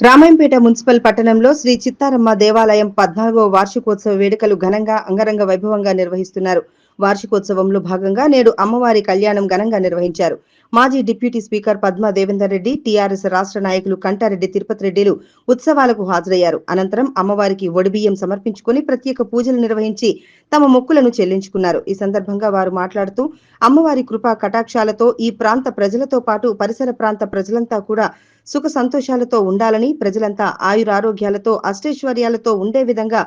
Ramayampet municipal పట్టణంలో శ్రీ చిత్తారమ్మ దేవాలయం పద్నాలుగో వార్షికోత్సవ వేడుకలు ఘనంగా అంగరంగ వైభవంగా నిర్వహిస్తున్నారు. వార్షికోత్సవంలో భాగంగా నేడు అమ్మవారి కళ్యాణం ఘనంగా నిర్వహించారు. మాజీ deputy speaker Padma Devender Reddy TRS రాష్ట్ర నాయకులు కంటారెడ్డి తిరుపతి రెడ్డిలు ఉత్సవాలకు హాజరయ్యారు. అనంతరం అమ్మవారికి ఒడిబియ్యం సమర్పించుకుని ప్రత్యేక పూజలు నిర్వహించి తమ మొక్కులను చెల్లించుకున్నారు. ఈ సందర్భంగా వారు మాట్లాడుతూ అమ్మవారి కృపా కటాక్షాలతో ఈ ప్రాంత ప్రజలతో పాటు పరిసర ప్రాంత ప్రజలంతా కూడా సుఖ సంతోషాలతో ఉండాలని ప్రజలంతా ఆయురారోగ్యాలతో అష్టైశ్వర్యాలతో ఉండే విధంగా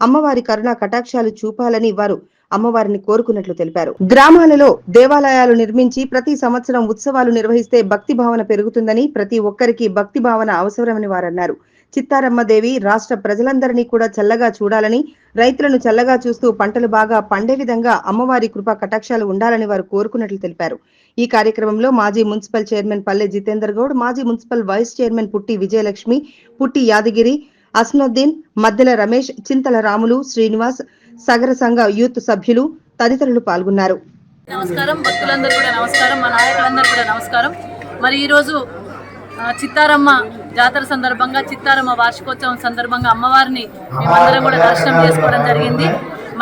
అమ్మవారి కరుణా కటాక్షాలు చూపాలని వారు అమ్మవారిని కోరుకున్నట్లు తెలిపారు. గ్రామాలలో దేవాలయాలు నిర్మించి ప్రతి సంవత్సరం ఉత్సవాలు నిర్వహిస్తే భక్తి భావన పెరుగుతుందని ప్రతి ఒక్కరికి భక్తి భావన అవసరమని వారన్నారు. చిత్తారమ్మ దేవి రాష్ట్ర ప్రజలందరినీ కూడా చల్లగా చూడాలని రైతులను చల్లగా చూస్తూ పంటలు బాగా పండే విధంగా అమ్మవారి కృపా కటాక్షాలు ఉండాలని వారు కోరుకున్నట్లు తెలిపారు. ఈ కార్యక్రమంలో మాజీ మున్సిపల్ చైర్మన్ పల్లె జితేందర్ గౌడ్ మాజీ మున్సిపల్ వైస్ చైర్మన్ పుట్టి విజయలక్ష్మి పుట్టి యాదగిరి అస్నుద్దీన్ మద్దెల రమేష్ చింతల రాములు శ్రీనివాస్ సగర సంఘ యూత్ సభ్యులు తదితరులు పాల్గొన్నారు. నమస్కారం భక్తులందరూ కూడా నమస్కారం మా నాయకులందరూ కూడా నమస్కారం. మరి ఈరోజు చిత్తారమ్మ జాతర సందర్భంగా చిత్తారమ్మ వార్షికోత్సవం సందర్భంగా అమ్మవారిని మేమందరం కూడా దర్శనం చేసుకోవడం జరిగింది.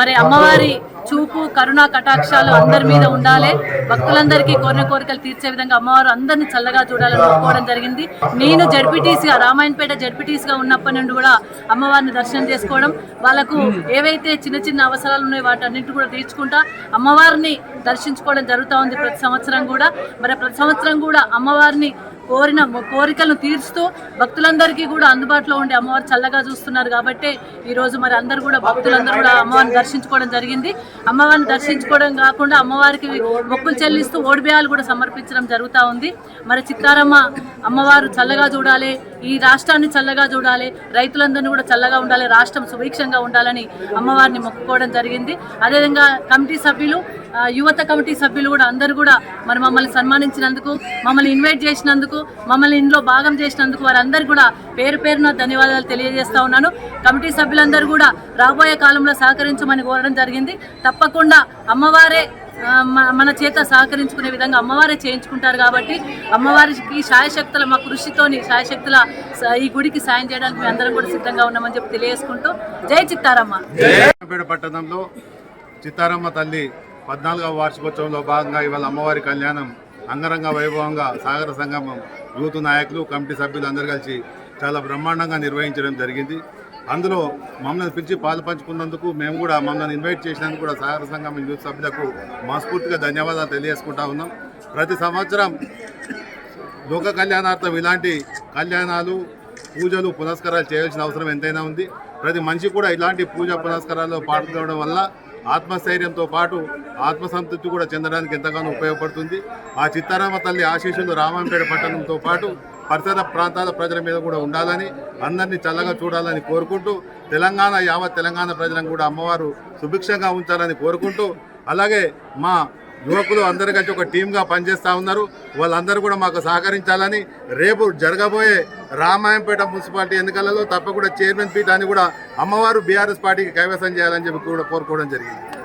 మరి అమ్మవారి చూపు కరుణా కటాక్షాలు అందరి మీద ఉండాలి. భక్తులందరికీ కోరిన కోరికలు తీర్చే విధంగా అమ్మవారు అందరినీ చల్లగా చూడాలని కోరుకోవడం జరిగింది. నేను జడ్పీటీసీగా రామాయణపేట జడ్పీటీసీగా ఉన్నప్పటి నుండి కూడా అమ్మవారిని దర్శనం చేసుకోవడం వాళ్ళకు ఏవైతే చిన్న చిన్న అవసరాలు ఉన్నాయో వాటన్నింటి కూడా తీర్చుకుంటా అమ్మవారిని దర్శించుకోవడం జరుగుతూ ఉంది ప్రతి సంవత్సరం కూడా. మరి ప్రతి సంవత్సరం కూడా అమ్మవారిని కోరిన కోరికలను తీర్చుతూ భక్తులందరికీ కూడా అందుబాటులో ఉండే అమ్మవారు చల్లగా చూస్తున్నారు కాబట్టి ఈరోజు మరి అందరూ కూడా భక్తులందరూ కూడా అమ్మవారిని దర్శించుకోవడం జరిగింది. అమ్మవారిని దర్శించుకోవడం కాకుండా అమ్మవారికి మొక్కులు చెల్లిస్తూ ఓడిబియాలు కూడా సమర్పించడం జరుగుతూ ఉంది. మరి చిత్తారమ్మ అమ్మవారు చల్లగా చూడాలి. ఈ రాష్ట్రాన్ని చల్లగా చూడాలి రైతులందరినీ కూడా చల్లగా ఉండాలి రాష్ట్రం సుభిక్షంగా ఉండాలని అమ్మవారిని మొక్కుకోవడం జరిగింది. అదేవిధంగా కమిటీ సభ్యులు యువత కమిటీ సభ్యులు కూడా అందరూ కూడా మరి మమ్మల్ని సన్మానించినందుకు మమ్మల్ని ఇన్వైట్ చేసినందుకు మమ్మల్ని ఇందులో భాగం చేసినందుకు వారందరూ కూడా పేరు పేరున ధన్యవాదాలు తెలియజేస్తా ఉన్నాను. కమిటీ సభ్యులందరూ కూడా రాబోయే కాలంలో సహకరించమని కోరడం జరిగింది. తప్పకుండా అమ్మవారే మన చేత సహకరించుకునే విధంగా అమ్మవారే చేయించుకుంటారు కాబట్టి అమ్మవారికి శాయశక్తుల మా కృషితోని శాయశక్తుల ఈ గుడికి సాయం చేయడానికి మేము అందరం కూడా సిద్ధంగా ఉన్నామని చెప్పి తెలియజేసుకుంటూ జై చిత్తారమ్మ. పట్టణంలో చిత్తారమ్మ తల్లి పద్నాలుగవ వార్షికోత్సవంలో భాగంగా ఇవాళ అమ్మవారి కళ్యాణం అంగరంగ వైభవంగా సాగర సంగమం యూత్ నాయకులు కమిటీ సభ్యులు అందరూ కలిసి చాలా బ్రహ్మాండంగా నిర్వహించడం జరిగింది. అందులో మమ్మల్ని పిలిచి పాలు పంచుకున్నందుకు మేము కూడా మమ్మల్ని ఇన్వైట్ చేసినందుకు కూడా సహకార సంఘం యూత్ సభ్యులకు మనస్ఫూర్తిగా ధన్యవాదాలు తెలియజేసుకుంటా ఉన్నాం. ప్రతి సంవత్సరం లోక కళ్యాణార్థం ఇలాంటి కళ్యాణాలు పూజలు పునస్కారాలు చేయాల్సిన అవసరం ఎంతైనా ఉంది. ప్రతి మనిషి కూడా ఇలాంటి పూజ పునస్కారాల్లో పాల్గొనడం వల్ల ఆత్మస్థైర్యంతో పాటు ఆత్మసంతృప్తి కూడా చెందడానికి ఎంతగానో ఉపయోగపడుతుంది. ఆ చిత్తారామ తల్లి ఆశీస్సులు రామంపేట పట్టణంతో పాటు పరిసర ప్రాంతాల ప్రజల మీద కూడా ఉండాలని అందరినీ చల్లగా చూడాలని కోరుకుంటూ తెలంగాణ యావత్ తెలంగాణ ప్రజలను కూడా అమ్మవారు సుభిక్షంగా ఉంచాలని కోరుకుంటూ అలాగే మా యువకులు అందరు కలిసి ఒక టీంగా పనిచేస్తూ ఉన్నారు. వాళ్ళందరూ కూడా మాకు సహకరించాలని రేపు జరగబోయే రామాయంపేట మున్సిపాలిటీ ఎన్నికలలో తప్పకుండా చైర్మన్ పీఠాన్ని కూడా అమ్మవారు బీఆర్ఎస్ పార్టీకి కైవసం చేయాలని చెప్పి కూడా కోరుకోవడం జరిగింది.